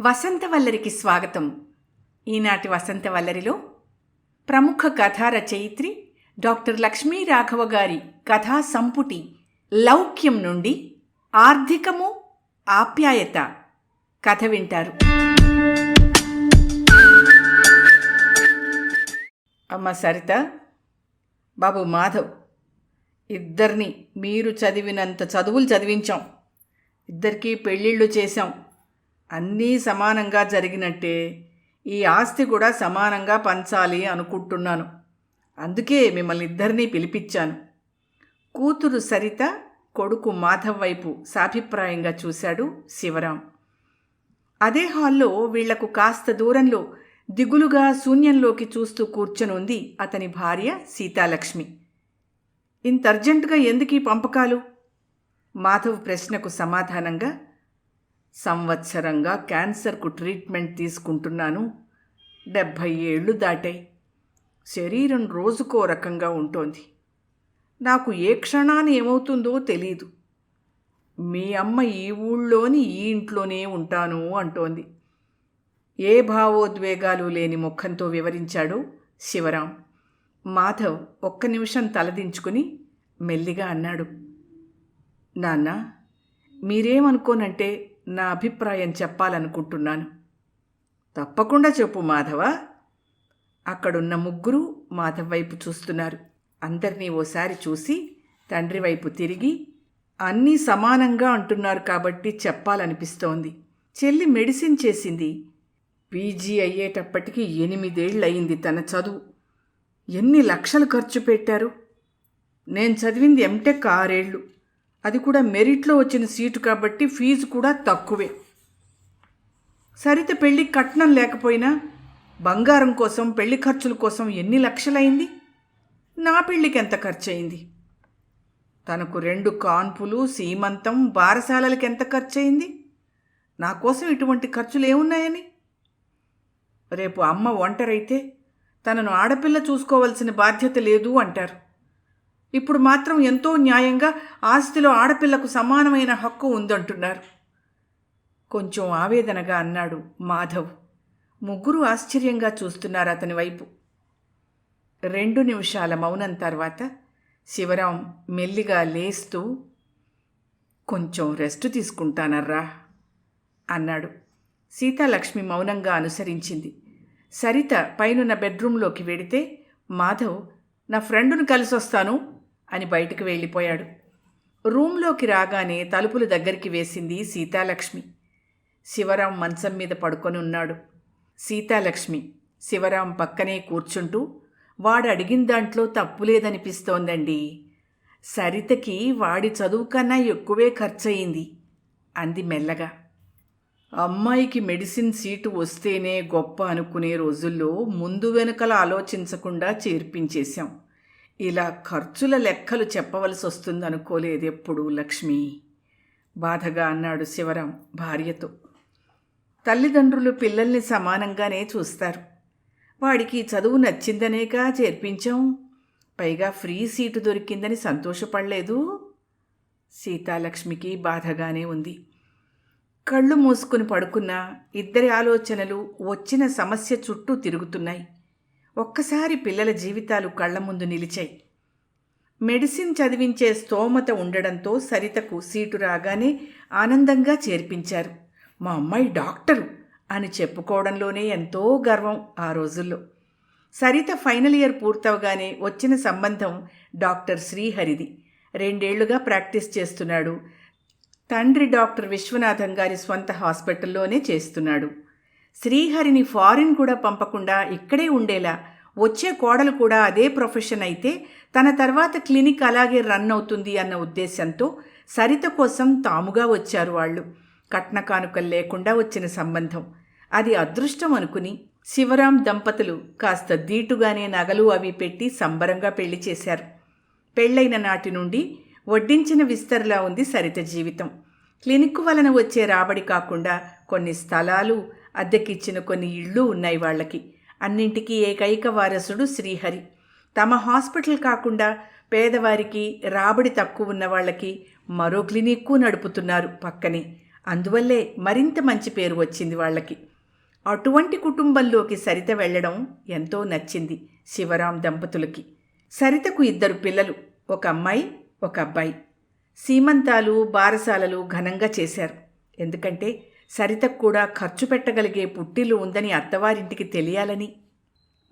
వసంతవల్లరికి స్వాగతం. ఈనాటి వసంతవల్లరిలో ప్రముఖ కథా రచయిత్రి డాక్టర్ లక్ష్మీ రాఘవ గారి కథా సంపుటి లౌక్యం నుండి ఆర్థికము ఆప్యాయత కథ వింటారు. అమ్మ సరిత బాబు మాధవ్ ఇద్దరిని మీరు చదివినంత చదువులు చదివించాం. ఇద్దరికీ పెళ్ళిళ్ళు చేశాం. అన్నీ సమానంగా జరిగినట్టే ఈ ఆస్తి కూడా సమానంగా పంచాలి అనుకుంటున్నాను. అందుకే మిమ్మల్ని ఇద్దరినీ పిలిపించాను. కూతురు సరిత కొడుకు మాధవ్ వైపు సాభిప్రాయంగా చూశాడు శివరాం. అదే హాల్లో వీళ్ళకు కాస్త దూరంలో దిగులుగా శూన్యంలోకి చూస్తూ కూర్చొనుంది అతని భార్య సీతాలక్ష్మి. ఇంత అర్జెంటుగా ఎందుకీ పంపకాలు? మాధవ్ ప్రశ్నకు సమాధానంగా సంవత్సరంగా క్యాన్సర్కు ట్రీట్మెంట్ తీసుకుంటున్నాను. డెబ్భై ఏళ్ళు దాటాయి. శరీరం రోజుకో రకంగా ఉంటోంది. నాకు ఏ క్షణాన్ని ఏమవుతుందో తెలీదు. మీ అమ్మ ఈ ఊళ్ళోని ఈ ఇంట్లోనే ఉంటాను అంటోంది. ఏ భావోద్వేగాలు లేని ముఖంతో వివరించాడు శివరాం. మాధవ్ ఒక్క నిమిషం తలదించుకుని మెల్లిగా అన్నాడు. నాన్న మీరేమనుకోనంటే నా అభిప్రాయం చెప్పాలనుకుంటున్నాను. తప్పకుండా చెప్పు మాధవ. అక్కడున్న ముగ్గురు మాధవ్ వైపు చూస్తున్నారు. అందరినీ ఓసారి చూసి తండ్రి వైపు తిరిగి అన్నీ సమానంగా అంటున్నారు కాబట్టి చెప్పాలనిపిస్తోంది. చెల్లి మెడిసిన్ చేసింది. పీజీ అయ్యేటప్పటికి ఎనిమిదేళ్ళు అయింది తన చదువు. ఎన్ని లక్షలు ఖర్చు పెట్టారు? నేను చదివింది ఎంటెక్ ఆరేళ్ళు. అది కూడా మెరిట్లో వచ్చిన సీటు కాబట్టి ఫీజు కూడా తక్కువే. సరిత పెళ్ళి కట్నం లేకపోయినా బంగారం కోసం పెళ్ళి ఖర్చుల కోసం ఎన్ని లక్షలైంది? నా పెళ్ళికి ఎంత ఖర్చు అయింది తనకు రెండు కాన్పులు సీమంతం బారసాలలకి ఎంత ఖర్చు అయింది నా కోసం ఇటువంటి ఖర్చులు ఏమున్నాయని? రేపు అమ్మ ఒంటరైతే తనను ఆడపిల్ల చూసుకోవలసిన బాధ్యత లేదు అంటారు. ఇప్పుడు మాత్రం ఎంతో న్యాయంగా ఆస్తిలో ఆడపిల్లకు సమానమైన హక్కు ఉందంటున్నారు. కొంచెం ఆవేదనగా అన్నాడు మాధవ్. ముగ్గురు ఆశ్చర్యంగా చూస్తున్నారు అతని వైపు. రెండు నిమిషాల మౌనం తర్వాత శివరాం మెల్లిగా లేస్తూ కొంచెం రెస్ట్ తీసుకుంటానర్రా అన్నాడు. సీతాలక్ష్మి మౌనంగా అనుసరించింది. సరిత పైనున్న బెడ్రూంలోకి వెడితే మాధవ్ నా ఫ్రెండును కలిసొస్తాను. అని బయటకు వెళ్ళిపోయాడు. రూంలోకి రాగానే తలుపులు దగ్గరికి వేసింది సీతాలక్ష్మి. శివరాం మంచం మీద పడుకొని ఉన్నాడు. సీతాలక్ష్మి శివరాం పక్కనే కూర్చుంటూ వాడు అడిగిన దాంట్లో తప్పులేదనిపిస్తోందండి. సరితకి వాడి చదువు కన్నా ఎక్కువే ఖర్చయింది అంది మెల్లగా. అమ్మాయికి మెడిసిన్ సీటు వస్తేనే గొప్ప అనుకునే రోజుల్లో ముందు వెనుకల ఆలోచించకుండా చేర్పించేశాం. ఇలా ఖర్చుల లెక్కలు చెప్పవలసి వస్తుందనుకోలేదు ఎప్పుడు లక్ష్మి. బాధగా అన్నాడు శివరాం భార్యతో. తల్లిదండ్రులు పిల్లల్ని సమానంగానే చూస్తారు. వాడికి చదువు నచ్చిందనేగా చేర్పించాం. పైగా ఫ్రీ సీటు దొరికిందని సంతోషపడలేదు. సీతాలక్ష్మికి బాధగానే ఉంది. కళ్ళు మూసుకుని పడుకున్న ఇద్దరి ఆలోచనలు వచ్చిన సమస్య చుట్టూ తిరుగుతున్నాయి. ఒక్కసారి పిల్లల జీవితాలు కళ్ళ ముందు నిలిచాయి. మెడిసిన్ చదివించే స్తోమత ఉండడంతో సరితకు సీటు రాగానే ఆనందంగా చేర్పించారు. మా అమ్మాయి డాక్టరు అని చెప్పుకోవడంలోనే ఎంతో గర్వం ఆ రోజుల్లో. సరిత ఫైనల్ ఇయర్ పూర్తవగానే వచ్చిన సంబంధం డాక్టర్ శ్రీహరిది. రెండేళ్ళుగా ప్రాక్టీస్ చేస్తున్నాడు. తండ్రి డాక్టర్ విశ్వనాథం గారి స్వంత హాస్పిటల్లోనే చేస్తున్నాడు. శ్రీహరిని ఫారిన్ కూడా పంపకుండా ఇక్కడే ఉండేలా వచ్చే కోడలు కూడా అదే ప్రొఫెషన్ అయితే తన తర్వాత క్లినిక్ అలాగే రన్ అవుతుంది అన్న ఉద్దేశంతో సరిత కోసం తాముగా వచ్చారు వాళ్ళు. కట్న కానుకలు లేకుండా వచ్చిన సంబంధం. అది అదృష్టం అనుకుని శివరాం దంపతులు కాస్త దీటుగానే నగలు అవి పెట్టి సంబరంగా పెళ్ళి చేశారు. పెళ్ళైన నాటి నుండి వడ్డించిన విస్తరలా ఉంది సరిత జీవితం. క్లినిక్ వలన వచ్చే రాబడి కాకుండా కొన్ని స్థలాలు అద్దెకిచ్చిన కొన్ని ఇళ్ళు ఉన్నాయి వాళ్ళకి. అన్నింటికీ ఏకైక వారసుడు శ్రీహరి. తమ హాస్పిటల్ కాకుండా పేదవారికి రాబడి తక్కువ ఉన్న వాళ్ళకి మరో క్లినిక్కు నడుపుతున్నారు పక్కనే. అందువల్లే మరింత మంచి పేరు వచ్చింది వాళ్ళకి. అటువంటి కుటుంబంలోకి సరిత వెళ్ళడం ఎంతో నచ్చింది శివరాం దంపతులకి. సరితకు ఇద్దరు పిల్లలు ఒక అమ్మాయి ఒక అబ్బాయి. సీమంతాలు బారసాలలు ఘనంగా చేశారు. ఎందుకంటే సరితకు కూడా ఖర్చు పెట్టగలిగే పుట్టిల్లు ఉందని అత్తవారింటికి తెలియాలని.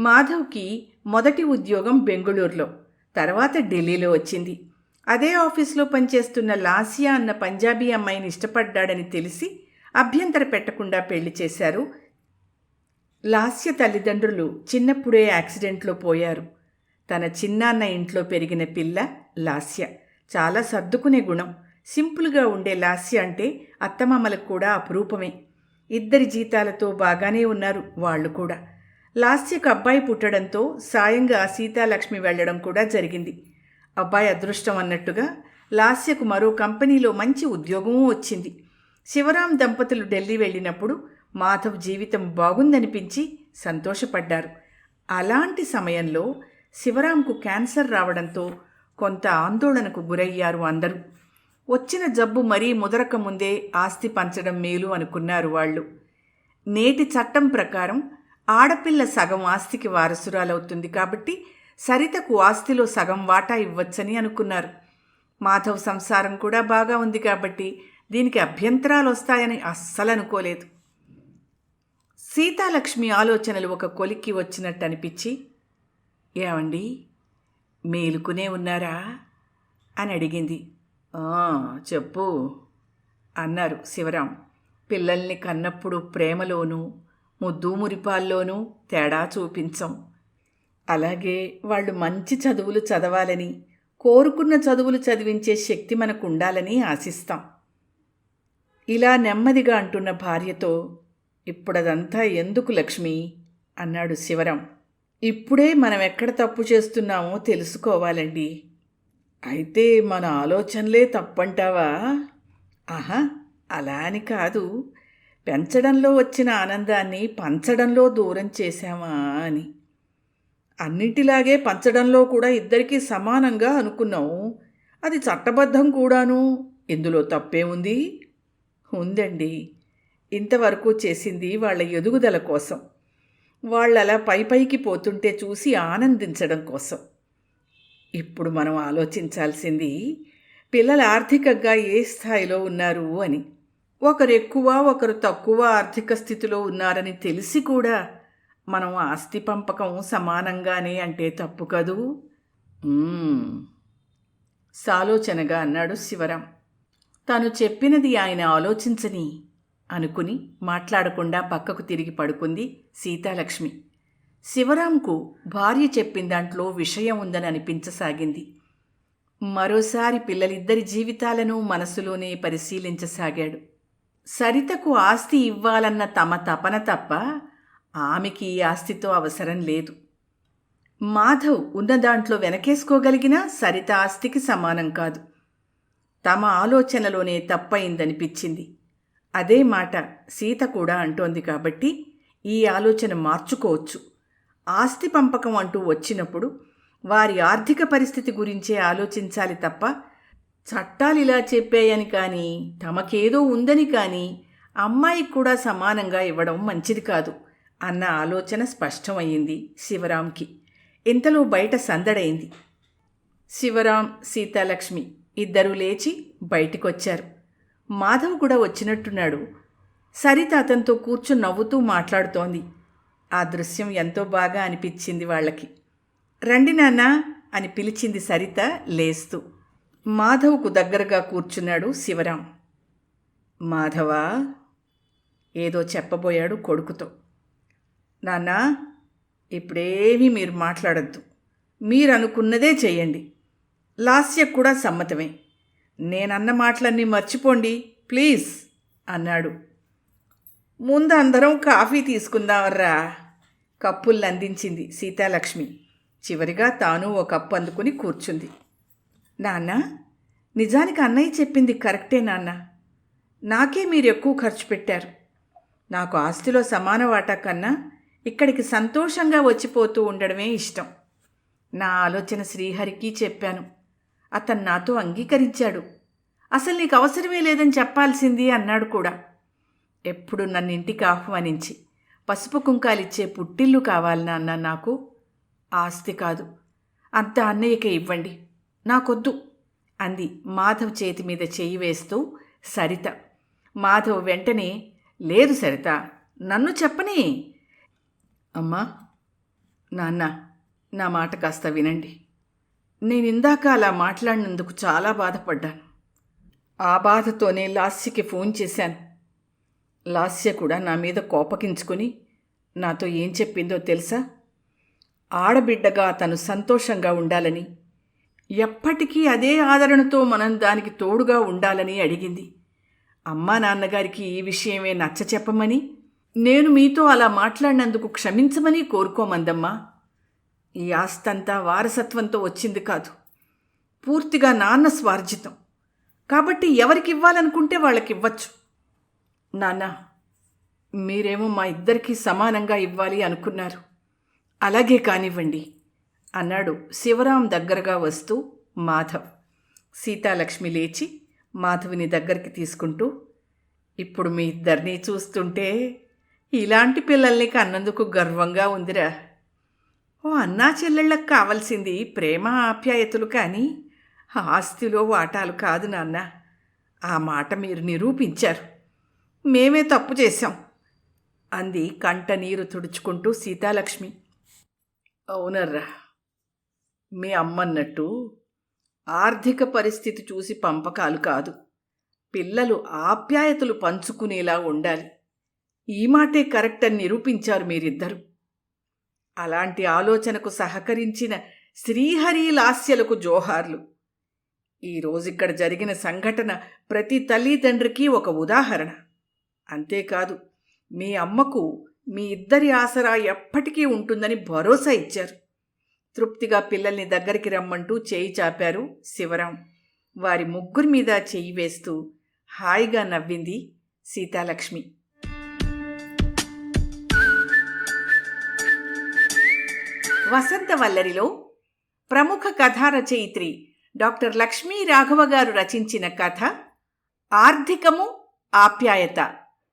మాధవ్కి మొదటి ఉద్యోగం బెంగుళూరులో తర్వాత ఢిల్లీలో వచ్చింది. అదే ఆఫీస్లో పనిచేస్తున్న లాసియా అన్న పంజాబీ అమ్మాయిని ఇష్టపడ్డాడని తెలిసి అభ్యంతర పెట్టకుండా పెళ్ళి చేశారు. లాస్య తల్లిదండ్రులు చిన్నప్పుడే యాక్సిడెంట్లో పోయారు. తన చిన్నాన్న ఇంట్లో పెరిగిన పిల్ల లాస్య. చాలా సర్దుకునే గుణం. సింపుల్గా ఉండే లాస్య అంటే అత్తమామలకు కూడా అపురూపమే. ఇద్దరి జీతాలతో బాగానే ఉన్నారు వాళ్ళు కూడా. లాస్యకు అబ్బాయి పుట్టడంతో సాయంగా సీతాలక్ష్మి వెళ్ళడం కూడా జరిగింది. అబ్బాయి అదృష్టం అన్నట్టుగా లాస్యకు మరో కంపెనీలో మంచి ఉద్యోగమూ వచ్చింది. శివరాం దంపతులు ఢిల్లీ వెళ్ళినప్పుడు మాధవ్ జీవితం బాగుందనిపించి సంతోషపడ్డారు. అలాంటి సమయంలో శివరాంకు క్యాన్సర్ రావడంతో కొంత ఆందోళనకు గురయ్యారు అందరూ. వచ్చిన జబ్బు మరీ ముదరక ముందే ఆస్తి పంచడం మేలు అనుకున్నారు వాళ్ళు. నేటి చట్టం ప్రకారం ఆడపిల్ల సగం ఆస్తికి వారసురాలవుతుంది కాబట్టి సరితకు ఆస్తిలో సగం వాటా ఇవ్వచ్చని అనుకున్నారు. మాధవ్ సంసారం కూడా బాగా ఉంది కాబట్టి దీనికి అభ్యంతరాలు వస్తాయని అస్సలు అనుకోలేదు సీతాలక్ష్మి ఆలోచనలు ఒక కొలిక్కి వచ్చినట్టు అనిపించి ఏమండి మేలుకునే ఉన్నారా? అని అడిగింది. చెప్పు. అన్నారు శివరాం. పిల్లల్ని కన్నప్పుడు ప్రేమలోనూ ముద్దు మురిపాల్లోనూ తేడా చూపించం. అలాగే వాళ్ళు మంచి చదువులు చదవాలని కోరుకున్న చదువులు చదివించే శక్తి మనకు ఉండాలని ఆశిస్తాం. ఇలా నెమ్మదిగా అంటున్న భార్యతో ఇప్పుడదంతా ఎందుకు లక్ష్మి? అన్నాడు శివరాం. ఇప్పుడే మనం ఎక్కడ తప్పు చేస్తున్నామో తెలుసుకోవాలండి. అయితే మన ఆలోచనలే తప్పంటావా? ఆహా అలా అని కాదు. పెంచడంలో వచ్చిన ఆనందాన్ని పంచడంలో దూరం చేశామా అని. అన్నింటిలాగే పంచడంలో కూడా ఇద్దరికీ సమానంగా అనుకున్నాం అది చట్టబద్ధం కూడాను. ఇందులో తప్పే ఉంది? ఉందండి. ఇంతవరకు చేసింది వాళ్ళ ఎదుగుదల కోసం. వాళ్ళలా పై పైకి పోతుంటే చూసి ఆనందించడం కోసం. ఇప్పుడు మనం ఆలోచించాల్సింది పిల్లలు ఆర్థికంగా ఏ స్థాయిలో ఉన్నారు అని. ఒకరు ఎక్కువ ఒకరు తక్కువ ఆర్థిక స్థితిలో ఉన్నారని తెలిసి కూడా మనం ఆస్తి పంపకం సమానంగానే అంటే తప్పు కదూ? సాలోచనగా అన్నాడు శివరాం. తాను చెప్పినది ఆయన ఆలోచించని అనుకుని మాట్లాడకుండా పక్కకు తిరిగి పడుకుంది సీతాలక్ష్మి. శివరాంకు భార్య చెప్పిన దాంట్లో విషయం ఉందని అనిపించసాగింది. మరోసారి పిల్లలిద్దరి జీవితాలను మనసులోనే పరిశీలించసాగాడు. సరితకు ఆస్తి ఇవ్వాలన్న తమ తపన తప్ప ఆమెకి ఈ ఆస్తితో అవసరం లేదు. మాధవ్ ఉన్న దాంట్లో వెనకేసుకోగలిగినా సరిత ఆస్తికి సమానం కాదు. తమ ఆలోచనలోనే తప్పయిందనిపించింది. అదే మాట సీత కూడా అంటోంది కాబట్టి ఈ ఆలోచన మార్చుకోవచ్చు. ఆస్తి పంపకం అంటూ వచ్చినప్పుడు వారి ఆర్థిక పరిస్థితి గురించే ఆలోచించాలి తప్ప చట్టాలు ఇలా చెప్పాయని కానీ తమకేదో ఉందని కానీ అమ్మాయికి కూడా సమానంగా ఇవ్వడం మంచిది కాదు అన్న ఆలోచన స్పష్టమయ్యింది శివరాంకి ఇంతలో బయట సందడైంది. శివరాం సీతాలక్ష్మి ఇద్దరూ లేచి బయటికొచ్చారు. మాధవ్ కూడా వచ్చినట్టున్నాడు. సరిత అతనితో కూర్చుని నవ్వుతూ మాట్లాడుతోంది. ఆ దృశ్యం ఎంతో బాగా అనిపించింది వాళ్ళకి. రండి నాన్న అని పిలిచింది సరిత లేస్తూ. మాధవ్కు దగ్గరగా కూర్చున్నాడు శివరాం. మాధవా ఏదో చెప్పబోయాడు కొడుకుతో. నాన్నా ఇప్పుడేమీ మీరు మాట్లాడద్దు. మీరు అనుకున్నదే చెయ్యండి. లాస్యకు కూడా సమ్మతమే. నేనన్న మాటలన్నీ మర్చిపోండి ప్లీజ్ అన్నాడు. ముందు అందరం కాఫీ తీసుకుందామర్రా కప్పుల్ని అందించింది సీతాలక్ష్మి. చివరిగా తాను ఓ కప్పు అందుకుని కూర్చుంది. నాన్న నిజానికి అన్నయ్య చెప్పింది కరెక్టే నాన్న. నాకే మీరు ఎక్కువ ఖర్చు పెట్టారు. నాకు ఆస్తిలో సమాన వాటా కన్నా ఇక్కడికి సంతోషంగా వచ్చిపోతూ ఉండడమే ఇష్టం. నా ఆలోచన శ్రీహరికి చెప్పాను. అతను నాతో అంగీకరించాడు. అసలు నీకు అవసరమే లేదని చెప్పాల్సింది అన్నాడు కూడా. ఎప్పుడు నన్ను ఇంటికి ఆహ్వానించి. పసుపు కుంకాలిచ్చే పుట్టిల్లు కావాలి నాన్న నాకు. ఆస్తి కాదు. అంత అన్నయ్యకే ఇవ్వండి. నాకొద్దు అంది మాధవ్ చేతి మీద చెయ్యి వేస్తూ సరిత. మాధవ్ వెంటనే లేదు సరిత నన్ను చెప్పని. అమ్మా నాన్న నా మాట కాస్త వినండి. నేను ఇందాక అలా మాట్లాడినందుకు చాలా బాధపడ్డాను. ఆ బాధతోనే లాస్యకి ఫోన్ చేశాను. లాస్య కూడా నా మీద కోపగించుకొని నాతో ఏం చెప్పిందో తెలుసా? ఆడబిడ్డగా తను సంతోషంగా ఉండాలని ఎప్పటికీ అదే ఆదరణతో మనం దానికి తోడుగా ఉండాలని అడిగింది. అమ్మా నాన్నగారికి ఈ విషయమే నచ్చ చెప్పమని నేను మీతో అలా మాట్లాడినందుకు క్షమించమని కోరుకోమందమ్మా. ఈ ఆస్తంతా వారసత్వంతో వచ్చింది కాదు పూర్తిగా నాన్న స్వార్జితం. కాబట్టి ఎవరికి ఇవ్వాలనుకుంటే వాళ్ళకి ఇవ్వచ్చు నాన్న మీరేమో మా ఇద్దరికీ సమానంగా ఇవ్వాలి అనుకున్నారు. అలాగే కానివ్వండి అన్నాడు శివరాం దగ్గరగా వస్తూ మాధవ్. సీతాలక్ష్మి లేచి మాధవిని దగ్గరికి తీసుకుంటూ ఇప్పుడు మీ ఇద్దరినీ చూస్తుంటే ఇలాంటి పిల్లల్ని కన్నందుకు గర్వంగా ఉందిరా. ఓ అన్నా చెల్లెళ్ళకు కావలసింది ప్రేమ ఆప్యాయతలు కానీ ఆస్తిలో వాటాలు కాదు నాన్న. ఆ మాట మీరు నిరూపించారు. మేమే తప్పు చేశాం అంది కంట నీరు తుడుచుకుంటూ సీతాలక్ష్మి. అవునర్రా మీ అమ్మన్నట్టు ఆర్థిక పరిస్థితి చూసి పంపకాలు కాదు. పిల్లలు ఆప్యాయతలు పంచుకునేలా ఉండాలి. ఈ మాటే కరెక్ట్ అని నిరూపించారు మీరిద్దరు. అలాంటి ఆలోచనకు సహకరించిన శ్రీహరి లాస్యలకు జోహార్లు. ఈరోజిక్కడ జరిగిన సంఘటన ప్రతి తల్లిదండ్రికి ఒక ఉదాహరణ. అంతేకాదు మీ అమ్మకు మీ ఇద్దరి ఆసరా ఎప్పటికీ ఉంటుందని భరోసా ఇచ్చారు. తృప్తిగా పిల్లల్ని దగ్గరికి రమ్మంటూ చేయి చాపారు శివరాం. వారి ముగ్గురి మీద చేయి వేస్తూ హాయిగా నవ్వింది సీతాలక్ష్మి. వసంత వల్లరిలో ప్రముఖ కథా రచయిత్రి డాక్టర్ లక్ష్మీ రాఘవ గారు రచించిన కథ ఆర్థికము ఆప్యాయత.